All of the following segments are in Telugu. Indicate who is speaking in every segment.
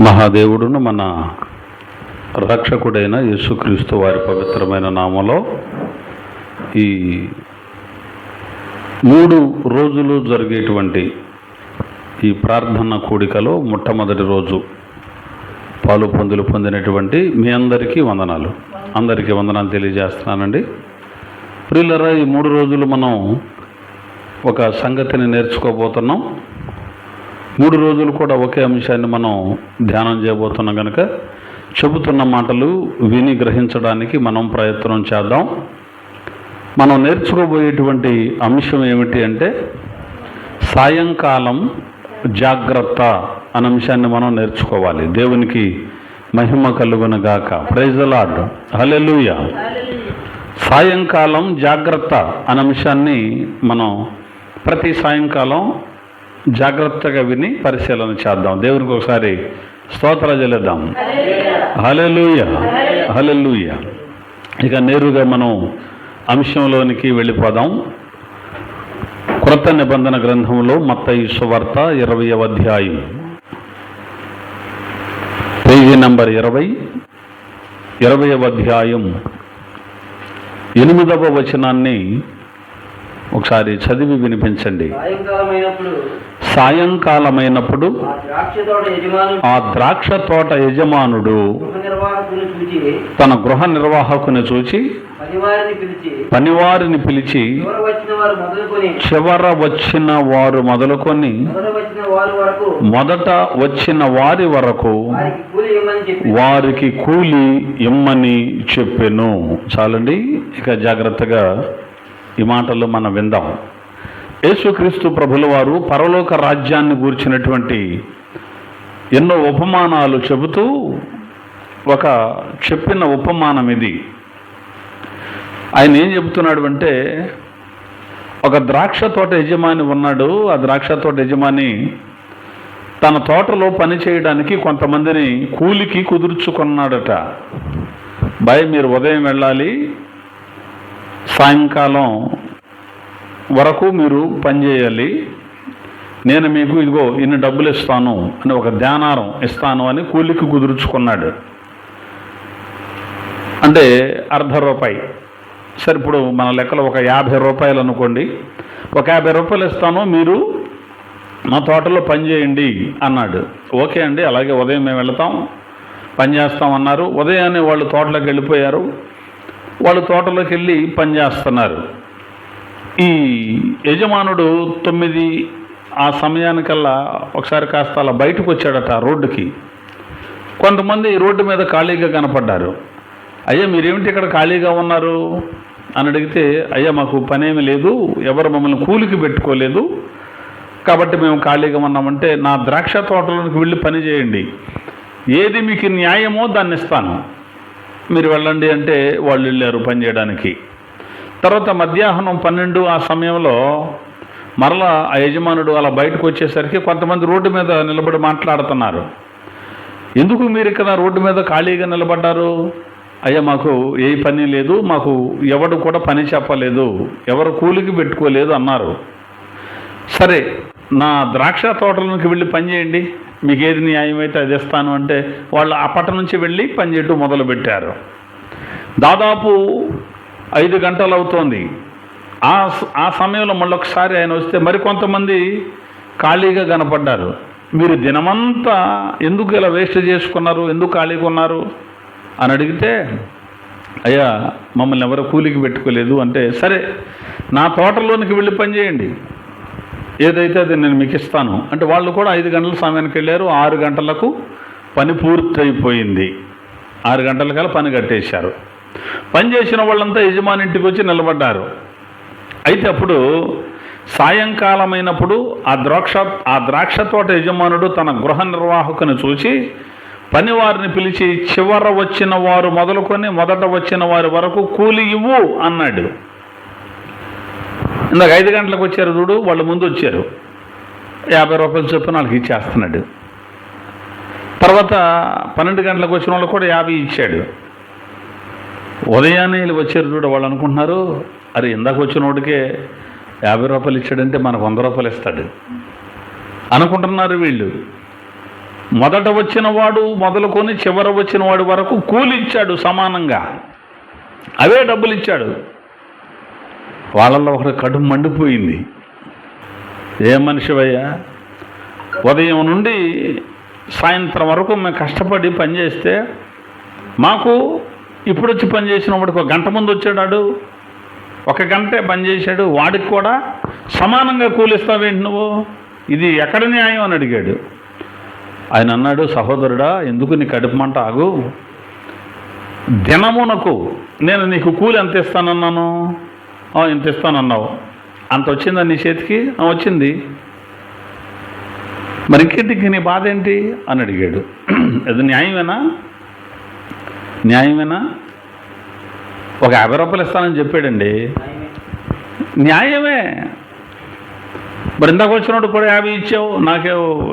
Speaker 1: మహాదేవుడును మన రక్షకుడైన యేసుక్రీస్తు వారి పవిత్రమైన నామలో ఈ మూడు రోజులు జరిగేటువంటి ఈ ప్రార్థన కూడికలో మొట్టమొదటి రోజు పాలు పొందులు పొందినటువంటి మీ అందరికీ వందనాలు. అందరికీ వందనాలు తెలియజేస్తున్నానండి. ప్రిల్లరా ఈ మూడు రోజులు మనం ఒక సంగతిని నేర్చుకోబోతున్నాం. మూడు రోజులు కూడా ఒకే అంశాన్ని మనం ధ్యానం చేయబోతున్నాం కనుక చెబుతున్న మాటలు విని గ్రహించడానికి మనం ప్రయత్నం చేద్దాం. మనం నేర్చుకోబోయేటువంటి అంశం ఏమిటి అంటే సాయంకాలం జాగ్రత్త అనే అంశాన్ని మనం నేర్చుకోవాలి. దేవునికి మహిమ కలుగునగాక ప్రైజలాడ్ హలెలుయ సాయంకాలం జాగ్రత్త అనే అంశాన్ని మనం ప్రతి సాయంకాలం జాగ్రత్తగా విని పరిశీలన చేద్దాం. దేవునికి ఒకసారి స్తోత్ర చెల్లిద్దాం. హలెలుయ హలెలుయ ఇక నేరుగా మనం అంశంలోనికి వెళ్ళిపోదాం. క్రొత్త నిబంధన గ్రంథంలో మత్తయి సువార్త ఇరవై అధ్యాయం. పేజీ నంబర్ ఇరవై ఇరవై అధ్యాయం ఎనిమిదవ వచనాన్ని ఒకసారి చదివి వినిపించండి.
Speaker 2: సాయంకాలమైనప్పుడు ఆ ద్రాక్ష తోట యజమానుడు
Speaker 1: తన గృహ నిర్వాహకుని చూచి
Speaker 2: పనివారిని పిలిచి
Speaker 1: చివర వచ్చిన వారు మొదలుకొని
Speaker 2: మొదట వచ్చిన వారు వరకు
Speaker 1: వారికి
Speaker 2: కూలి
Speaker 1: ఇమ్మని చెప్పెను. చాలండి ఇక జాగ్రత్తగా ఈ మాటలు మనం విందాం. యేసుక్రీస్తు ప్రభుల వారు పరలోక రాజ్యాన్ని గూర్చినటువంటి ఎన్నో ఉపమానాలు చెబుతూ ఒక చెప్పిన ఉపమానం ఇది. ఆయన ఏం చెబుతున్నాడు అంటే ఒక ద్రాక్ష తోట యజమాని ఉన్నాడు ఆ ద్రాక్ష తోట యజమాని తన తోటలో పని చేయడానికి కొంతమందిని కూలికి కుదుర్చుకున్నాడట. భయం మీరు ఉదయం వెళ్ళాలి సాయంకాలం వరకు మీరు పని చేయాలి. నేను మీకు ఇదిగో ఇన్ని డబ్బులు ఇస్తాను అని ఒక ధ్యానారం ఇస్తాను అని కూలికి కుదుర్చుకున్నాడు. అంటే అర్ధ రూపాయి. సరే ఇప్పుడు మన లెక్కలో ఒక యాభై రూపాయలు అనుకోండి. ఒక యాభై రూపాయలు ఇస్తాను మీరు మా తోటలో పని చేయండి అన్నాడు. ఓకే అండి అలాగే ఉదయం మేము వెళతాం పని చేస్తామన్నారు. ఉదయాన్నే వాళ్ళు తోటలోకి వెళ్ళిపోయారు. వాళ్ళు తోటలోకి వెళ్ళి పని చేస్తున్నారు. ఈ యజమానుడు తొమ్మిది ఆ సమయానికల్లా ఒకసారి కాస్త అలా బయటకు వచ్చాడట రోడ్డుకి. కొంతమంది రోడ్డు మీద ఖాళీగా కనపడ్డారు. అయ్యా మీరేమిటి ఇక్కడ ఖాళీగా ఉన్నారు? అని అడిగితే అయ్యా మాకు పనేమి లేదు ఎవరు మమ్మల్ని కూలికి పెట్టుకోలేదు కాబట్టి మేము ఖాళీగా ఉన్నామంటే నా ద్రాక్ష తోటలోకి వెళ్ళి పని చేయండి. ఏది మీకు న్యాయమో దాన్ని ఇస్తాను. మీరు వెళ్ళండి అంటే వాళ్ళు వెళ్ళారు పని చేయడానికి. తర్వాత మధ్యాహ్నం పన్నెండు ఆ సమయంలో మరలా ఆ యజమానుడు అలా బయటకు వచ్చేసరికి కొంతమంది రోడ్డు మీద నిలబడి మాట్లాడుతున్నారు. ఎందుకు మీరు ఇక్కడ రోడ్డు మీద ఖాళీగా నిలబడ్డారు? అయ్యా మాకు ఏ పని లేదు మాకు ఎవడు కూడా పని చెప్పలేదు ఎవరు కూలికి పెట్టుకోలేదు అన్నారు. సరే నా ద్రాక్ష తోటలోకి వెళ్ళి పనిచేయండి మీకు ఏది న్యాయమైతే అది ఇస్తాను అంటే వాళ్ళు అప్పటి నుంచి వెళ్ళి పనిచేయటం మొదలుపెట్టారు. దాదాపు ఐదు గంటలు అవుతోంది. ఆ ఆ సమయంలో మళ్ళొకసారి ఆయన వస్తే మరికొంతమంది ఖాళీగా కనపడ్డారు. మీరు దినమంతా ఎందుకు ఇలా వేస్ట్ చేసుకున్నారు? ఎందుకు ఖాళీగా ఉన్నారు? అని అడిగితే అయ్యా మమ్మల్ని ఎవరు కూలికి పెట్టుకోలేదు. అంటే సరే నా తోటలోనికి వెళ్ళి పనిచేయండి ఏదైతే అది నేను మీకు ఇస్తాను అంటే వాళ్ళు కూడా ఐదు గంటల సమయానికి వెళ్ళారు ఆరు గంటలకు పని పూర్తయిపోయింది. ఆరు గంటలకల్లా పని కట్టేశారు. పని చేసిన వాళ్ళంతా యజమాని ఇంటికి వచ్చి నిలబడ్డారు. అయితే అప్పుడు సాయంకాలమైనప్పుడు ఆ ద్రాక్ష ఆ ద్రాక్ష తోట యజమానుడు తన గృహ నిర్వాహకుని చూసి పనివారిని పిలిచి చివర వచ్చిన వారు మొదలుకొని మొదట వచ్చిన వారి వరకు కూలి ఇవ్వు అన్నాడు. ఇందాక ఐదు గంటలకు వచ్చారు చూడు వాళ్ళు ముందు వచ్చారు. యాభై రూపాయలు చొప్పున వాళ్ళకి ఇచ్చేస్తున్నాడు. తర్వాత పన్నెండు గంటలకు వచ్చిన వాళ్ళు కూడా యాభై ఇచ్చాడు. ఉదయాన్నే వీళ్ళు వచ్చారు చూడు వాళ్ళు అనుకుంటున్నారు అరే ఇందాక వచ్చిన వాడికే యాభై రూపాయలు ఇచ్చాడంటే మనకు వంద రూపాయలు ఇస్తాడు. అనుకుంటున్నారు వీళ్ళు. మొదట వచ్చిన వాడు మొదలుకొని చివర వచ్చిన వాడి వరకు కూలి ఇచ్చాడు సమానంగా. అవే డబ్బులు ఇచ్చాడు. వాళ్ళల్లో ఒకటి కడుపు మండిపోయింది. ఏ మనిషివయ్యా? ఉదయం నుండి సాయంత్రం వరకు మేము కష్టపడి పనిచేస్తే మాకు ఇప్పుడు వచ్చి పని వాడికి ఒక గంట ముందు వచ్చాడు ఒక గంటే పని చేశాడు. వాడికి కూడా సమానంగా కూలిస్తావేంటి నువ్వు? ఇది ఎక్కడ న్యాయం అని అడిగాడు. ఆయన అన్నాడు సహోదరుడా ఎందుకు నీ కడుపు మంట ఆగు? దినమునకు నేను నీకు కూలి ఎంత ఇస్తానన్నాను? ఇంత ఇస్తానన్నావు అంత వచ్చిందా నీ చేతికి? "ఆ, వచ్చింది. మరి ఇంకేంటికి నీ బాధ ఏంటి? అని అడిగాడు. అది న్యాయమేనా? న్యాయమేనా? ఒక యాభై రూపాయలు ఇస్తానని చెప్పాడండి. న్యాయమే. మరి ఇందాక వచ్చినప్పుడు కూడా యాభై ఇచ్చావు నాకే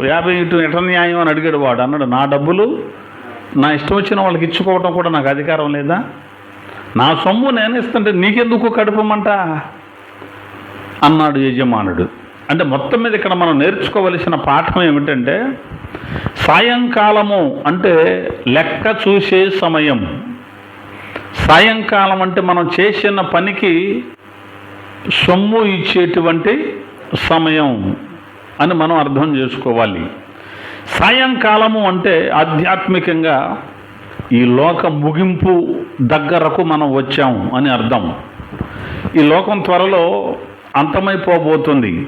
Speaker 1: యాభై ఇటు ఎట న్యాయం? అని అడిగాడు వాడు. అన్నాడు నా డబ్బులు నా ఇష్టం వచ్చిన వాళ్ళకి ఇచ్చుకోవటం కూడా నాకు అధికారం లేదా? నా సొమ్ము నేను ఇస్తుంటే నీకెందుకు కడుపమంట? అన్నాడు యజమానుడు. అంటే మొత్తం మీద ఇక్కడ మనం నేర్చుకోవలసిన పాఠం ఏమిటంటే సాయంకాలము అంటే లెక్క చూసే సమయం. సాయంకాలం అంటే మనం చేసిన పనికి సొమ్ము ఇచ్చేటువంటి సమయం అని మనం అర్థం చేసుకోవాలి. సాయంకాలము అంటే ఆధ్యాత్మికంగా ఈ లోక ముగింపు దగ్గరకు మనం వచ్చాం అని అర్థం. ఈ లోకం త్వరలో అంతమైపోబోతుంది.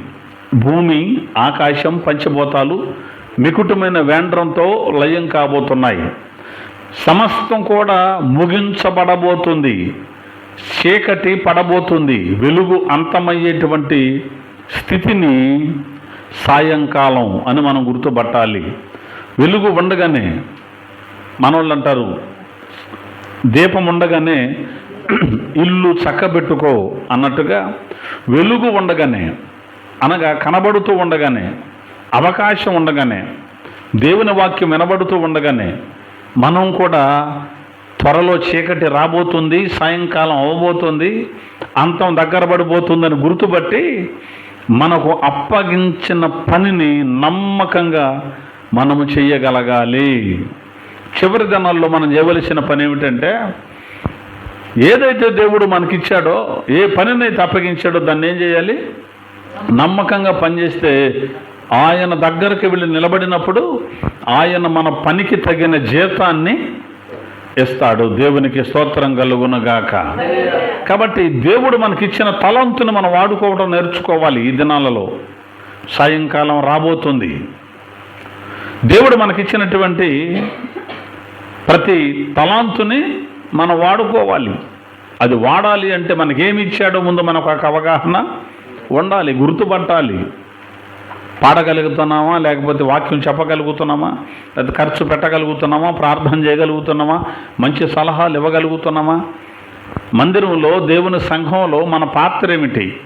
Speaker 1: భూమి ఆకాశం పంచభూతాలు మికుటమైన వేండ్రంతో లయం కాబోతున్నాయి. సమస్తం కూడా ముగించబడబోతుంది. చీకటి పడబోతుంది. వెలుగు అంతమయ్యేటువంటి స్థితిని సాయంకాలం అని మనం గుర్తుపట్టాలి. వెలుగు ఉండగానే మనోళ్ళు అంటారు దీపం ఉండగానే ఇల్లు చక్కబెట్టుకో అన్నట్టుగా వెలుగు ఉండగానే అనగా కనబడుతూ ఉండగానే అవకాశం ఉండగానే దేవుని వాక్యం వినబడుతూ ఉండగానే మనం కూడా త్వరలో చీకటి రాబోతుంది సాయంకాలం అవ్వబోతుంది అంతం దగ్గర పడిపోతుందని గుర్తుపట్టి మనకు అప్పగించిన పనిని నమ్మకంగా మనము చెయ్యగలగాలి చివరి దినాల్లో మనం చేయవలసిన పని ఏమిటంటే ఏదైతే దేవుడు మనకిచ్చాడో ఏ పనినైతే అప్పగించాడో దాన్ని ఏం చేయాలి? నమ్మకంగా పనిచేస్తే ఆయన దగ్గరికి వెళ్ళి నిలబడినప్పుడు ఆయన మన పనికి తగిన జీతాన్ని ఇస్తాడు. దేవునికి స్తోత్రం కలుగునగాక. కాబట్టి దేవుడు మనకిచ్చిన తలంతుని మనం వాడుకోవడం నేర్చుకోవాలి ఈ దినాలలో. సాయంకాలం రాబోతుంది. దేవుడు మనకిచ్చినటువంటి ప్రతి తలాంతుని మనం వాడుకోవాలి. అది వాడాలి అంటే మనకేమి ఇచ్చాడో ముందు మనకు ఒక అవగాహన ఉండాలి గుర్తుపట్టాలి. పాడగలుగుతున్నామా లేకపోతే వాక్యం చెప్పగలుగుతున్నామా లేదా ఖర్చు పెట్టగలుగుతున్నామా ప్రార్థన చేయగలుగుతున్నామా మంచి సలహాలు ఇవ్వగలుగుతున్నామా? మందిరంలో దేవుని సంఘంలో మన పాత్ర ఏమిటి?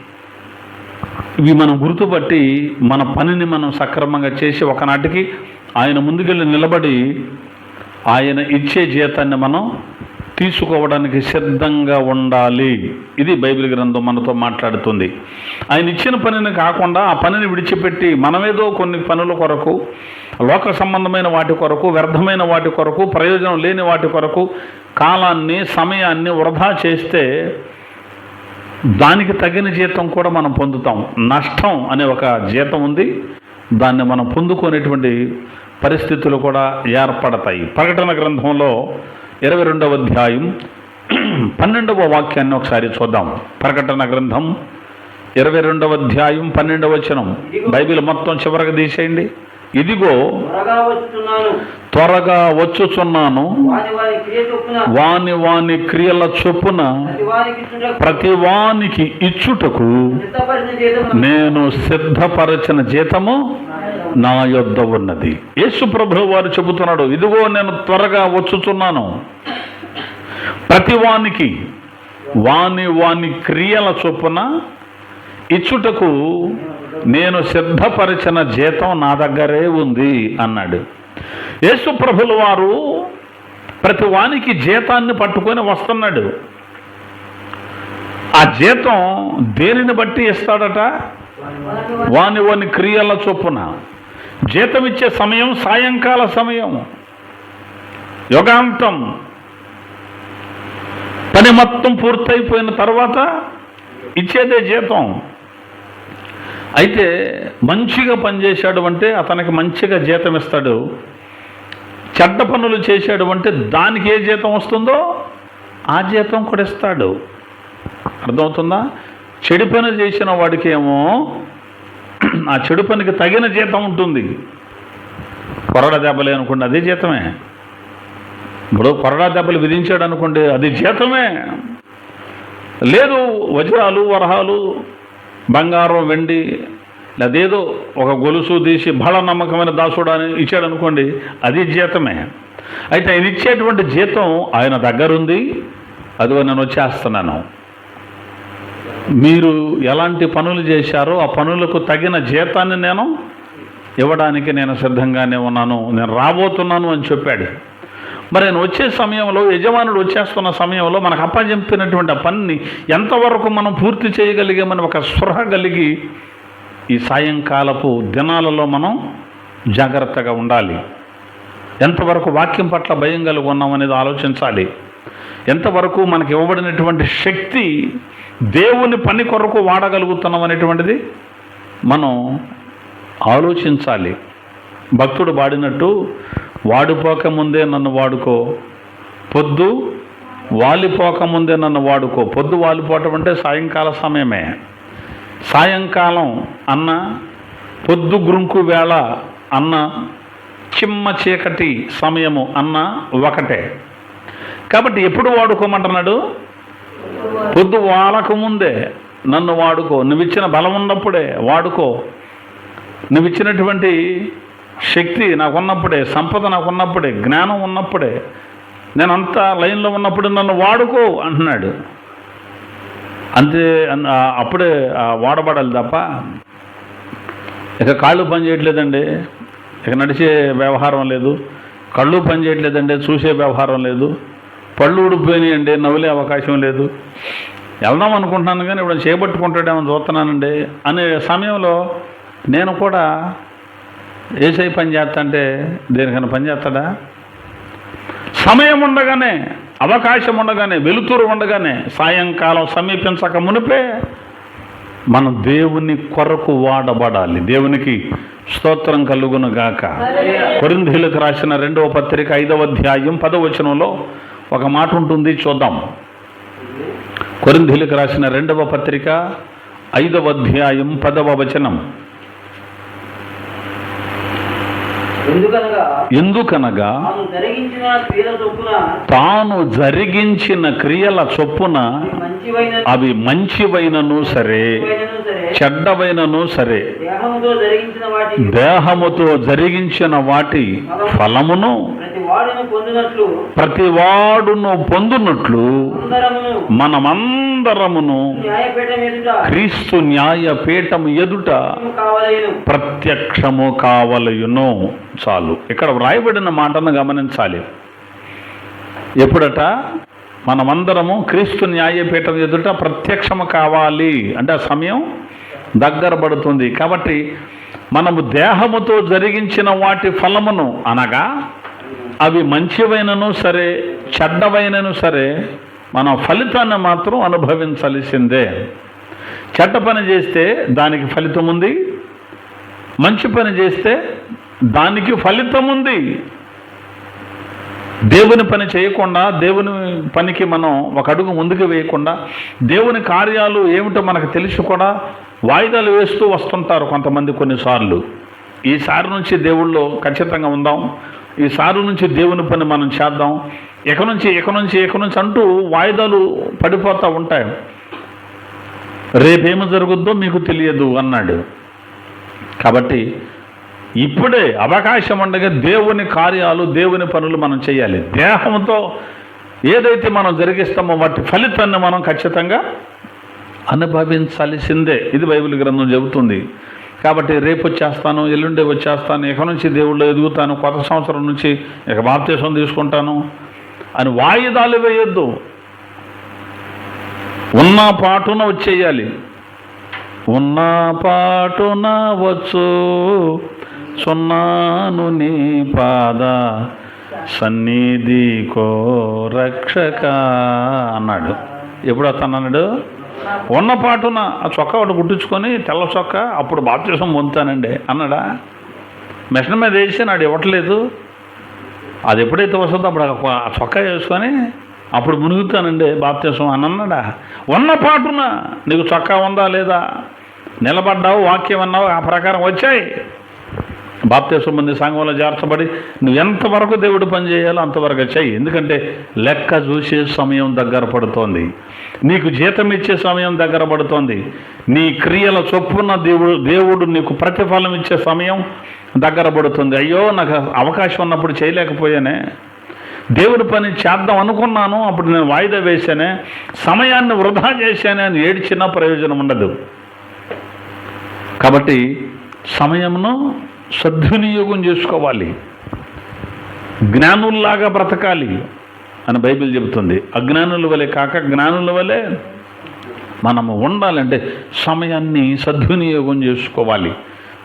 Speaker 1: ఇవి మనం గుర్తుపట్టి మన పనిని మనం సక్రమంగా చేసి ఒకనాటికి ఆయన ముందుకెళ్ళి నిలబడి ఆయన ఇచ్చే జీతాన్ని మనం తీసుకోవడానికి సిద్ధంగా ఉండాలి. ఇది బైబిల్ గ్రంథం మనతో మాట్లాడుతుంది. ఆయన ఇచ్చిన పనిని కాకుండా ఆ పనిని విడిచిపెట్టి మనమేదో కొన్ని పనుల కొరకు లోక సంబంధమైన వాటి కొరకు వ్యర్థమైన వాటి కొరకు ప్రయోజనం లేని వాటి కొరకు కాలాన్ని సమయాన్ని వృధా చేస్తే దానికి తగిన జీతం కూడా మనం పొందుతాం. నష్టం అనే ఒక జీతం ఉంది. దాన్ని మనం పొందుకునేటువంటి పరిస్థితులు కూడా ఏర్పడతాయి. ప్రకటన గ్రంథంలో ఇరవై రెండవ అధ్యాయం పన్నెండవ వాక్యాన్ని ఒకసారి చూద్దాం. ప్రకటన గ్రంథం ఇరవై రెండవ అధ్యాయం పన్నెండవ వచనం. బైబిల్ మొత్తం చివరికి తీసేయండి. ఇదిగో
Speaker 2: త్వరగా
Speaker 1: వచ్చుచున్నాను.
Speaker 2: వాని
Speaker 1: వాని క్రియల చొప్పున
Speaker 2: ప్రతి
Speaker 1: వానికి ఇచ్చుటకు. నేను సిద్ధపరచిన జీతము నా యొద్ద ఉన్నది. యేసు ప్రభు వారు చెబుతున్నాడు ఇదిగో నేను త్వరగా వచ్చుచున్నాను. ప్రతి వానికి వాని వాని క్రియల చొప్పున ఇచ్చుటకు నేను సిద్ధపరిచిన జీతం నా దగ్గరే ఉంది అన్నాడు. యేసు ప్రభుల వారు ప్రతి వానికి జీతాన్ని పట్టుకొని వస్తున్నాడు. ఆ జీతం దేనిని బట్టి ఇస్తాడట? వాని వాని క్రియల చొప్పున. జీతం ఇచ్చే సమయం సాయంకాల సమయం యుగాంతం పని మొత్తం పూర్తయిపోయిన తర్వాత ఇచ్చేదే జీతం. అయితే మంచిగా పనిచేశాడు అంటే అతనికి మంచిగా జీతం ఇస్తాడు. చెడ్డ పనులు చేశాడు అంటే దానికి ఏ జీతం వస్తుందో ఆ జీతం కూడా ఇస్తాడు. అర్థమవుతుందా? చెడు పని చేసిన వాడికి ఏమో ఆ చెడు పనికి తగిన జీతం ఉంటుంది. కొరడ దెబ్బలే అనుకోండి అది జీతమే. ఇప్పుడు కొరడా దెబ్బలు విధించాడు అనుకోండి అది జీతమే. లేదు వజ్రాలు వరహాలు బంగారం వెండి అదేదో ఒక గొలుసు తీసి బల నమ్మకమైన దాసుడు అని ఇచ్చాడు అనుకోండి అది జీతమే. అయితే ఆయన ఇచ్చేటువంటి జీతం ఆయన దగ్గరుంది అదిగో నేను వచ్చేస్తున్నాను. మీరు ఎలాంటి పనులు చేశారో ఆ పనులకు తగిన జీతాన్ని నేను ఇవ్వడానికి నేను సిద్ధంగానే ఉన్నాను నేను రాబోతున్నాను అని చెప్పాడు. మరి ఆయన వచ్చే సమయంలో యజమానుడు వచ్చేస్తున్న సమయంలో మనకు అప్పచెప్పినటువంటి ఆ పనిని ఎంతవరకు మనం పూర్తి చేయగలిగామని ఒక స్పృహ కలిగి ఈ సాయంకాలపు దినాలలో మనం జాగ్రత్తగా ఉండాలి. ఎంతవరకు వాక్యం పట్ల భయం కలిగి ఉన్నాం అనేది ఆలోచించాలి. ఎంతవరకు మనకి ఇవ్వబడినటువంటి శక్తి దేవుని పని కొరకు వాడగలుగుతున్నాం అనేటువంటిది మనం ఆలోచించాలి. భక్తుడు వాడినట్టు వాడిపోక ముందే నన్ను వాడుకో. పొద్దు వాలిపోక ముందే నన్ను వాడుకో. పొద్దు వాలిపోవటం అంటే సాయంకాల సమయమే. సాయంకాలం అన్న పొద్దు గ్రుంకు వేళ అన్న చిమ్మ చీకటి సమయము అన్న ఒకటే. కాబట్టి ఎప్పుడు వాడుకోమంటున్నాడు? పొద్దు వాలకు ముందే నన్ను వాడుకో. నువ్వు ఇచ్చిన బలం ఉన్నప్పుడే వాడుకో. నువ్వు ఇచ్చినటువంటి శక్తి నాకున్నప్పుడే సంపద నాకున్నప్పుడే జ్ఞానం ఉన్నప్పుడే నేను లైన్లో ఉన్నప్పుడు నన్ను వాడుకో అంటున్నాడు. అంతే అప్పుడే వాడబడాలి తప్ప ఇక కాళ్ళు పని చేయట్లేదండి. ఇక నడిచే వ్యవహారం లేదు. కళ్ళు పని చేయట్లేదండి చూసే వ్యవహారం లేదు. పళ్ళు ఊడిపోయినాయండి నవ్వులే అవకాశం లేదు. వెళ్దాం అనుకుంటున్నాను కానీ ఇప్పుడు చేపట్టుకుంటాడేమో చూస్తున్నానండి. అనే సమయంలో నేను కూడా ఏసై పని చేస్తాంటే దేనికైనా పని చేస్తాడా? సమయం ఉండగానే అవకాశం ఉండగానే వెలుతురు ఉండగానే సాయంకాలం సమీపించక మునిపే మనం దేవుని కొరకు వాడబడాలి. దేవునికి స్తోత్రం కలుగును గాక. కొరింధీలకు రాసిన రెండవ పత్రిక ఐదవ అధ్యాయం పదవచనంలో ఒక మాట ఉంటుంది చూద్దాం. కొరింధీలకు రాసిన రెండవ పత్రిక ఐదవ అధ్యాయం పదవ వచనం.
Speaker 2: ఎందుకనగా తాను జరిగించిన క్రియల చొప్పున అవి మంచివైన
Speaker 1: అవి మంచివైనను సరే చెడ్డవైనను సరే.
Speaker 2: దేహముతో జరిగించిన వాటి
Speaker 1: ఫలమును
Speaker 2: ప్రతి వాడును పొందినట్లు
Speaker 1: ప్రతివాడును పొందునట్లు
Speaker 2: అందరమును ఎదుట
Speaker 1: క్రీస్తు న్యాయపీఠం ఎదుట ప్రత్యక్షము కావలయును. చాలు. ఇక్కడ వ్రాయబడిన మాటను గమనించాలి. ఎప్పుడట? మనమందరము క్రీస్తు న్యాయపీఠం ఎదుట ప్రత్యక్షము కావాలి. అంటే ఆ సమయం దగ్గర పడుతుంది. కాబట్టి మనము దేహముతో జరిగించిన వాటి ఫలమును అనగా అవి మంచివైనను సరే చెడ్డవైనను సరే మనం ఫలితాన్ని మాత్రం అనుభవించాల్సిందే చెడ్డ పని చేస్తే దానికి ఫలితం ఉంది. మంచి పని చేస్తే దానికి ఫలితం ఉంది. దేవుని పని చేయకుండా దేవుని పనికి మనం ఒక అడుగు ముందుకు వేయకుండా దేవుని కార్యాలు ఏమిటో మనకు తెలిసి కూడా వాయిదాలు వేస్తూ వస్తుంటారు కొంతమంది కొన్నిసార్లు. ఈసారి నుంచి దేవుళ్ళు ఖచ్చితంగా ఉందాం. ఈసారి నుంచి దేవుని పని మనం చేద్దాం. ఎక నుంచి ఎక నుంచి ఎక నుంచి అంటూ వాయిదాలు పడిపోతూ ఉంటాయి. రేపేమి జరుగుద్దో మీకు తెలియదు అన్నాడు. కాబట్టి ఇప్పుడే అవకాశం ఉండగా దేవుని కార్యాలు దేవుని పనులు మనం చేయాలి. దేహంతో ఏదైతే మనం జరిగిస్తామో వాటి ఫలితాన్ని మనం ఖచ్చితంగా అనుభవించాల్సిందే. ఇది బైబిల్ గ్రంథం చెబుతుంది. కాబట్టి రేపు వచ్చేస్తాను ఎల్లుండే వచ్చేస్తాను ఇక నుంచి దేవుళ్ళు ఎదుగుతాను కొత్త సంవత్సరం నుంచి ఇక బాప్తీసం తీసుకుంటాను అని వాయిదాలు వేయొద్దు. ఉన్న పాటున వచ్చేయాలి. ఉన్న పాటున వచ్చు. సున్నాను నీ పాద సన్నిధి కో రక్షక అన్నాడు. ఎప్పుడు వస్తానన్నాడు ఉన్న పాటున ఆ చొక్కా ఒకటి గుట్టించుకొని తెల్ల చొక్కా అప్పుడు బాప్తీసం పొందుతానండి. అన్నాడా? మిషన్ మీద వేసి నాడు ఇవ్వట్లేదు. అది ఎప్పుడైతే వస్తుందో అప్పుడు చొక్కా వేసుకొని అప్పుడు మునుగుతానండి బాప్తీసం అని అన్నాడా? ఉన్న పాటున నీకు చొక్కా ఉందా లేదా? నిలబడ్డావు వాక్యం అన్నావు ఆ ప్రకారం వచ్చాయి. బాప్తీసం మంది సంఘంలో చేర్చబడి నువ్వు ఎంతవరకు దేవుడు పని చేయాలో అంతవరకు చెయ్యి. ఎందుకంటే లెక్క చూసే సమయం దగ్గర పడుతోంది. నీకు జీతం ఇచ్చే సమయం దగ్గర పడుతోంది. నీ క్రియల చొప్పున దేవుడు దేవుడు నీకు ప్రతిఫలం ఇచ్చే సమయం దగ్గర పడుతుంది. అయ్యో నాకు అవకాశం ఉన్నప్పుడు చేయలేకపోయానే. దేవుడి పని చేద్దాం అనుకున్నాను అప్పుడు నేను వాయిదా వేశానే. సమయాన్ని వృధా చేశానే అని ఏడ్చినా ప్రయోజనం ఉండదు. కాబట్టి సమయమును సద్వినియోగం చేసుకోవాలి. జ్ఞానుల్లాగా బ్రతకాలి అని బైబిల్ చెబుతుంది. అజ్ఞానుల వలె కాక జ్ఞానుల వలె మనము ఉండాలంటే సమయాన్ని సద్వినియోగం చేసుకోవాలి.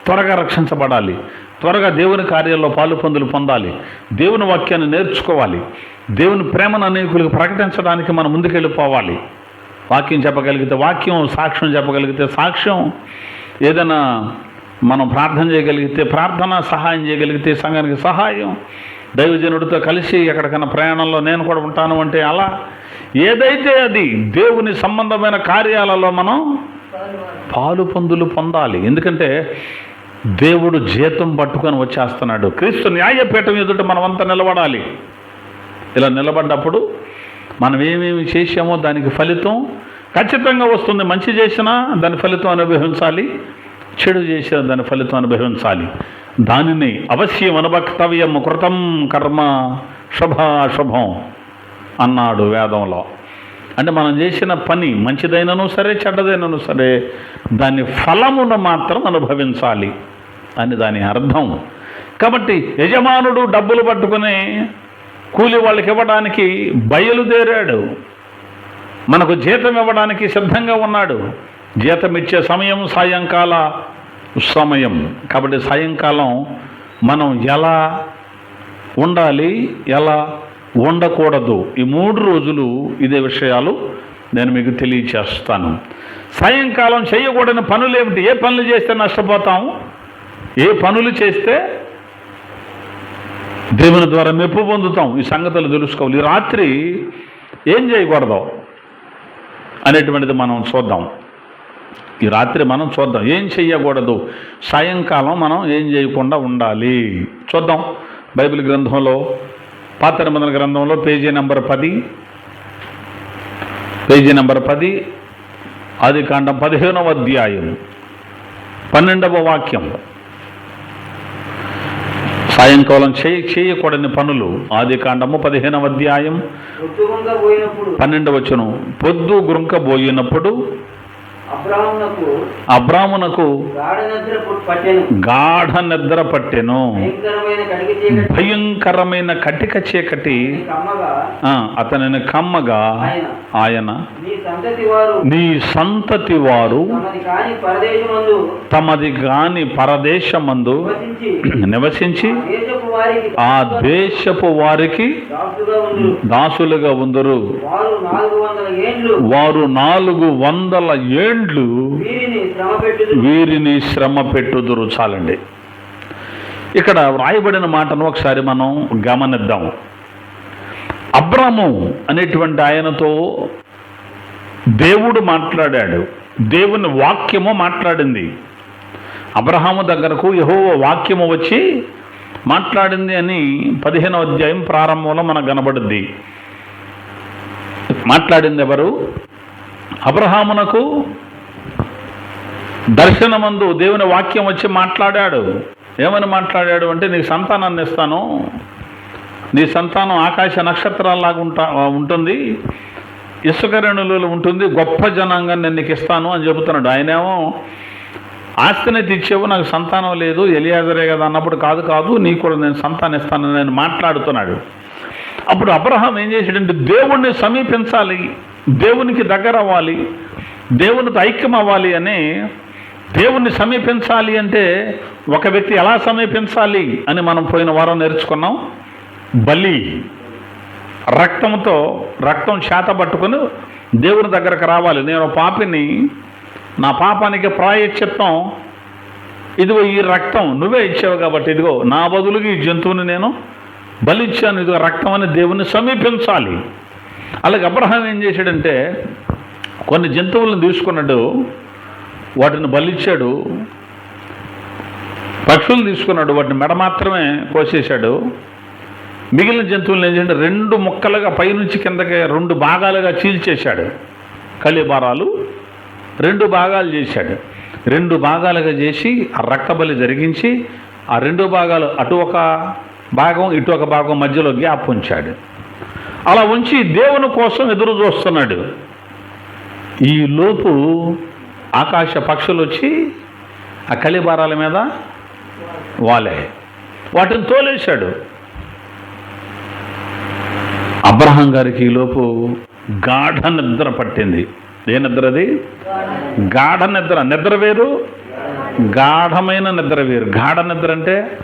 Speaker 1: త్వరగా రక్షించబడాలి. త్వరగా దేవుని కార్యాల్లో పాలు పొందులు పొందాలి. దేవుని వాక్యాన్ని నేర్చుకోవాలి. దేవుని ప్రేమను అనేకులకు ప్రకటించడానికి మనం ముందుకెళ్ళిపోవాలి. వాక్యం చెప్పగలిగితే వాక్యం సాక్ష్యం చెప్పగలిగితే సాక్ష్యం. ఏదైనా మనం ప్రార్థన చేయగలిగితే ప్రార్థన సహాయం చేయగలిగితే సంఘానికి సహాయం దైవజనుడితో కలిసి ఎక్కడికైనా ప్రయాణంలో నేను కూడా ఉంటాను అంటే అలా ఏదైతే అది దేవుని సంబంధమైన కార్యాలలో మనం పాలు పొందులు పొందాలి. ఎందుకంటే దేవుడు జీతం పట్టుకొని వచ్చేస్తున్నాడు. క్రీస్తు న్యాయపీఠం ఎదుట మనమంతా నిలబడాలి. ఇలా నిలబడ్డప్పుడు మనం ఏమేమి చేసామో దానికి ఫలితం ఖచ్చితంగా వస్తుంది. మంచి చేసినా దాని ఫలితం అనుభవించాలి. చెడు చేసిన దాని ఫలితం అనుభవించాలి. దానిని అవశ్యం అనుభక్తవ్యం కృతం కర్మ శుభాశుభం అన్నాడు వేదంలో. అంటే మనం చేసిన పని మంచిదైనను సరే చెడ్డదైనను సరే దాని ఫలమును మాత్రం అనుభవించాలి అని దాని అర్థం. కాబట్టి యజమానుడు డబ్బులు పట్టుకుని కూలి వాళ్ళకి ఇవ్వడానికి బయలుదేరాడు. మనకు జీతం ఇవ్వడానికి సిద్ధంగా ఉన్నాడు. జీతం ఇచ్చే సమయం సాయంకాల సమయం. కాబట్టి సాయంకాలం మనం ఎలా ఉండాలి ఎలా ఉండకూడదు? ఈ మూడు రోజులు ఇదే విషయాలు నేను మీకు తెలియచేస్తాను. సాయంకాలం చేయకూడని పనులు ఏమిటి? ఏ పనులు చేస్తే నష్టపోతాం? ఏ పనులు చేస్తే దేవుని ద్వారా మెప్పు పొందుతాం? ఈ సంగతులు తెలుసుకోవాలి. రాత్రి ఏం చేయకూడదు అనేటువంటిది మనం చూద్దాం. ఈ రాత్రి మనం చూద్దాం. ఏం చెయ్యకూడదు? సాయంకాలం మనం ఏం చేయకుండా ఉండాలి. చూద్దాం. బైబిల్ గ్రంథంలో పాత నిబంధన గ్రంథంలో పేజీ నెంబర్ పది పేజీ నెంబర్ పది ఆది కాండం పదిహేనవ అధ్యాయం పన్నెండవ వాక్యం. సాయంకాలం చేయ చేయకూడని పనులు ఆది కాండము పదిహేనవ అధ్యాయం
Speaker 2: ఉద్యోగంగా పోయినప్పుడు.
Speaker 1: పన్నెండు వచ్చును పొద్దు గురుంకబోయినప్పుడు
Speaker 2: అబ్రాహ్మణకు
Speaker 1: అబ్రామునకు
Speaker 2: గాఢ నిద్ర పుట్- పట్టెను. భయంకరమైన
Speaker 1: కటిక చీకటి. అతనిని కమ్మగా
Speaker 2: ఆయన. నీ సంతతి వారు. తమది కాని పరదేశమందు.
Speaker 1: తమది గాని పరదేశమందు
Speaker 2: నివసించి.
Speaker 1: ఆ దేశపు వారికి
Speaker 2: దాసులుగా
Speaker 1: ఉందరు.
Speaker 2: వారు నాలుగు వందల ఏండ్లు. వీరిని శ్రమ
Speaker 1: పెట్టుదురు. చాలండి. ఇక్కడ వ్రాయబడిన మాటను ఒకసారి మనం గమనిద్దాం. అబ్రాము అనేటువంటి ఆయనతో దేవుడు మాట్లాడాడు. దేవుని వాక్యము మాట్లాడింది. అబ్రహాము దగ్గరకు యహో వాక్యము వచ్చి మాట్లాడింది అని పదిహేనవ అధ్యాయం ప్రారంభంలో మనకు కనబడుద్ది. మాట్లాడింది ఎవరు? అబ్రహామునకు దర్శనమందు దేవుని వాక్యం వచ్చి మాట్లాడాడు. ఏమని మాట్లాడాడు అంటే నీకు సంతానాన్ని ఇస్తాను. నీ సంతానం ఆకాశ నక్షత్రాల్లాగా ఉంటా ఉంటుంది. ఇసుక ఉంటుంది. గొప్ప జనాంగాన్ని నేను నీకు ఇస్తాను అని చెబుతున్నాడు. ఆయనేమో ఆస్తిని తీర్చేవు నాకు సంతానం లేదు ఎలియాజరే కదా అన్నప్పుడు కాదు కాదు నీకు కూడా నేను సంతానం ఇస్తాను నేను మాట్లాడుతున్నాడు. అప్పుడు అబ్రహాం ఏం చేశాడంటే దేవుణ్ణి సమీపించాలి దేవునికి దగ్గర అవ్వాలి దేవునితో ఐక్యం అవ్వాలి అని దేవుణ్ణి సమీపించాలి అంటే ఒక వ్యక్తి ఎలా సమీపించాలి అని మనం పోయిన వారం నేర్చుకున్నాం. బలి రక్తంతో రక్తం చేత పట్టుకొని దేవుని దగ్గరకు రావాలి. నేను పాపిని నా పాపానికి ప్రాయశ్చిత్తం. ఇదిగో ఈ రక్తం నువ్వే ఇచ్చావు కాబట్టి ఇదిగో నా బదులుగా ఈ జంతువుని నేను బలిచ్చాను. ఇదిగో రక్తం అని దేవుని సమీపించాలి. అలాగే అబ్రహాం ఏం చేశాడంటే కొన్ని జంతువులను తీసుకున్నాడు. వాటిని బలిచ్చాడు. పక్షులు తీసుకున్నాడు. వాటిని మెడ మాత్రమే కోసేశాడు. మిగిలిన జంతువులను ఏం చేయండి రెండు ముక్కలుగా పైనుంచి కిందకి రెండు భాగాలుగా చీల్చేశాడు. కలిబారాలు రెండు భాగాలు చేశాడు. రెండు భాగాలుగా చేసి ఆ రక్తబలి జరిగించి ఆ రెండు భాగాలు అటు ఒక భాగం ఇటు ఒక భాగం మధ్యలో గ్యాప్ ఉంచాడు. అలా ఉంచి దేవుని కోసం ఎదురు చూస్తున్నాడు. ఈ లోపు ఆకాశ పక్షులు వచ్చి ఆ కలిబారాల మీద వాలే. వాటిని తోలేశాడు. అబ్రహం గారికి ఈ లోపు గాఢ నిద్ర పట్టింది. ఏ నిద్ర అది? గాఢ నిద్ర. నిద్ర వేరు? గాఢమైన నిద్ర వేరు. గాఢ నిద్ర అంటే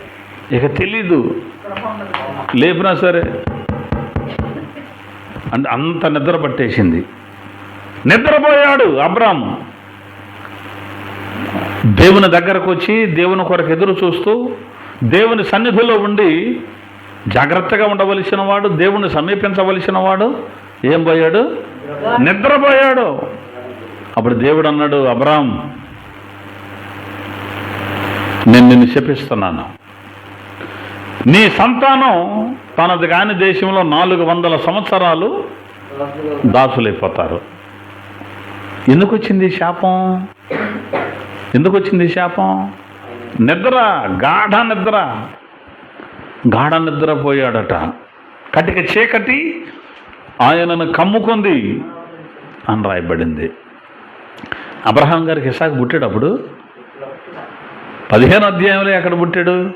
Speaker 1: ఇక తెలీదు. లేపినా సరే. అంటే అంత నిద్ర పట్టేసింది. నిద్రపోయాడు అబ్రామ్. దేవుని దగ్గరకు వచ్చి దేవుని కొరకు ఎదురు చూస్తూ దేవుని సన్నిధిలో ఉండి జాగ్రత్తగా ఉండవలసిన వాడు దేవుణ్ణి సమీపించవలసిన వాడు ఏం పోయాడు? నిద్రపోయాడు. అప్పుడు దేవుడు అన్నాడు అబ్రామ్ నేను నిన్ను శపిస్తున్నాను. నీ సంతానం తనది కాని దేశంలో నాలుగు వందల సంవత్సరాలు దాసులైపోతారు. ఎందుకు వచ్చింది శాపం? ఎందుకు వచ్చింది శాపం? నిద్ర గాఢ నిద్ర. గాఢ నిద్రపోయాడట. కటిక చీకటి ఆయనను కమ్ముకుంది అని రాయబడింది. అబ్రహాం గారికి ఇసాకు పుట్టేటప్పుడు పదిహేను అధ్యాయంలో ఎక్కడ పుట్టాడు?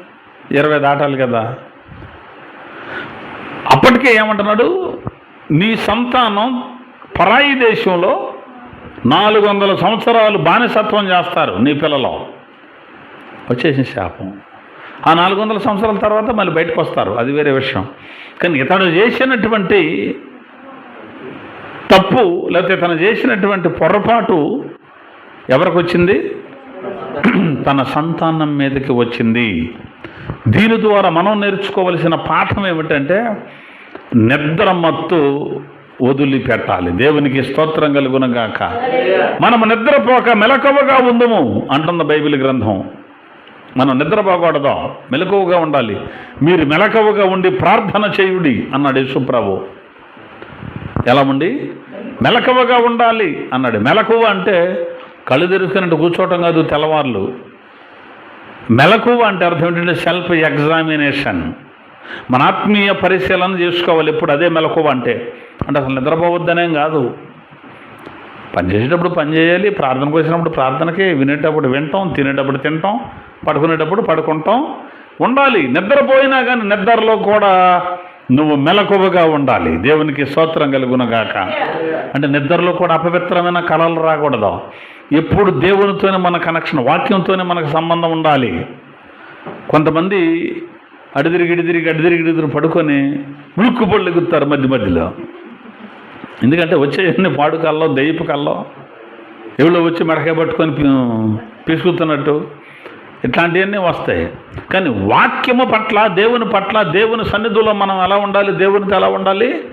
Speaker 1: ఇరవై దాటాలి కదా. అప్పటికే ఏమంటున్నాడు? నీ సంతానం పరాయి దేశంలో నాలుగు వందల సంవత్సరాలు బానిసత్వం చేస్తారు నీ పిల్లలు. వచ్చేసిన శాపం. ఆ నాలుగు వందల సంవత్సరాల తర్వాత మళ్ళీ బయటకు వస్తారు. అది వేరే విషయం. కానీ ఇతడు చేసినటువంటి తప్పు లేకపోతే తను చేసినటువంటి పొరపాటు ఎవరికి వచ్చింది తన సంతానం మీదకి వచ్చింది. దీని ద్వారా మనం నేర్చుకోవలసిన పాఠం ఏమిటంటే నిద్ర మత్తు వదిలిపెట్టాలి. దేవునికి స్తోత్రం కలుగునగాక. మనం నిద్రపోక మెలకువగా ఉందము అంటుంది బైబిల్ గ్రంథం. మనం నిద్రపోకూడదు మెలకువగా ఉండాలి. మీరు మెలకువగా ఉండి ప్రార్థన చేయుడి అన్నాడు యేసుప్రభు. ఎలా ఉండి మెలకువగా ఉండాలి అన్నాడు. మెలకువ అంటే కళ్ళు తెరుచుకున్నట్టు కూర్చోవటం కాదు తెల్లవార్లు. మెలకువ అంటే అర్థం ఏంటంటే సెల్ఫ్ ఎగ్జామినేషన్. మన ఆత్మీయ పరిశీలన చేసుకోవాలి ఎప్పుడు అదే మెలకువ అంటే. అంటే అసలు నిద్రపోవద్దనేం కాదు. పని చేసేటప్పుడు పని చేయాలి ప్రార్థనకు వచ్చినప్పుడు ప్రార్థనకి వినేటప్పుడు వింటాం తినేటప్పుడు తింటాం పడుకునేటప్పుడు పడుకుంటాం. ఉండాలి. నిద్రపోయినా కానీ నిద్రలో కూడా నువ్వు మెలకువగా ఉండాలి. దేవునికి స్తోత్రం కలుగునగాక. అంటే నిద్రలో కూడా అపవిత్రమైన కళలు రాకూడదు. ఎప్పుడు దేవునితోనే మన కనెక్షన్ వాక్యంతోనే మనకు సంబంధం ఉండాలి. కొంతమంది అడిదిరిగి ఇడిదిరిగి అడిదిరిగి ఇడిదిరి పడుకొని ఉలుక్కుపళ్ళు ఎగుతారు మధ్య మధ్యలో. ఎందుకంటే వచ్చేయన్ని పాడు కల్లో దెయ్యపు కల్లో ఎవరో వచ్చి మెడకాయ పట్టుకొని పీసుకుతున్నట్టు ఇట్లాంటివన్నీ వస్తాయి. కానీ వాక్యము పట్ల దేవుని పట్ల దేవుని సన్నిధిలో మనం ఎలా ఉండాలి దేవునితో ఎలా ఉండాలి?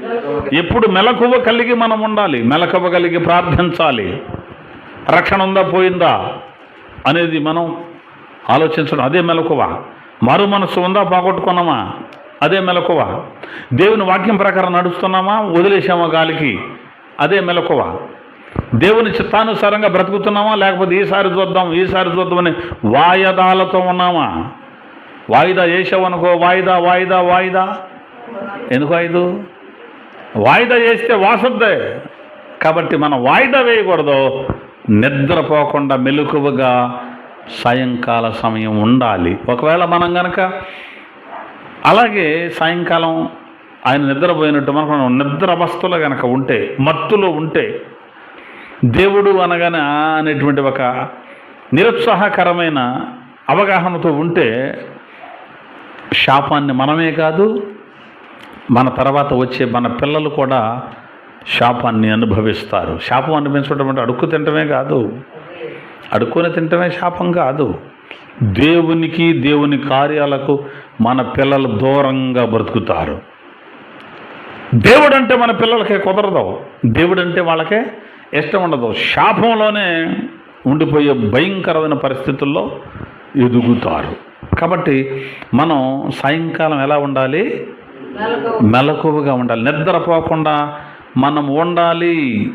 Speaker 1: ఎప్పుడు మెలకువ కలిగి మనం ఉండాలి మెలకువ కలిగి ప్రార్థించాలి. రక్షణ ఉందా పోయిందా అనేది మనం ఆలోచించడం. అదే మెలకువ. మరు మనసు ఉందా పోగొట్టుకున్నామా? అదే మెలకువ. దేవుని వాక్యం ప్రకారం నడుస్తున్నామా వదిలేసామా గాలికి? అదే మెలకువ. దేవుని చిత్తానుసారంగా బ్రతుకుతున్నామా? లేకపోతే ఈసారి చూద్దాం ఈసారి చూద్దామని వాయిదాలతో ఉన్నామా? వాయిదా వేసావనుకో వాయిదా వాయిదా వాయిదా. ఎందుకు ఐదు వాయిదా చేస్తే వాసద్దే. కాబట్టి మనం వాయిదా వేయకూడదు. నిద్రపోకుండా మెలకువగా సాయంకాల సమయం ఉండాలి. ఒకవేళ మనం కనుక అలాగే సాయంకాలం ఆయన నిద్రపోయినట్టు మనకు నిద్ర అవస్థలో కనుక ఉంటే మత్తులో ఉంటే దేవుడు అనగానే అనేటువంటి ఒక నిరుత్సాహకరమైన అవగాహనతో ఉంటే శాపాన్ని మనమే కాదు మన తర్వాత వచ్చే మన పిల్లలు కూడా శాపాన్ని అనుభవిస్తారు. శాపం అనిపించడం అంటే అడుక్కు తినటమే కాదు. అడుక్కొని తినటమే శాపం కాదు. దేవునికి దేవుని కార్యాలకు మన పిల్లలు దూరంగా బ్రతుకుతారు. దేవుడంటే మన పిల్లలకే కుదరదు. దేవుడంటే వాళ్ళకే ఇష్టం ఉండదు. శాపంలోనే ఉండిపోయే భయంకరమైన పరిస్థితుల్లో ఎదుగుతారు. కాబట్టి మనం సాయంకాలం ఎలా ఉండాలి? మెలకువగా ఉండాలి. నిద్రపోకుండా మనం ఉండాలి.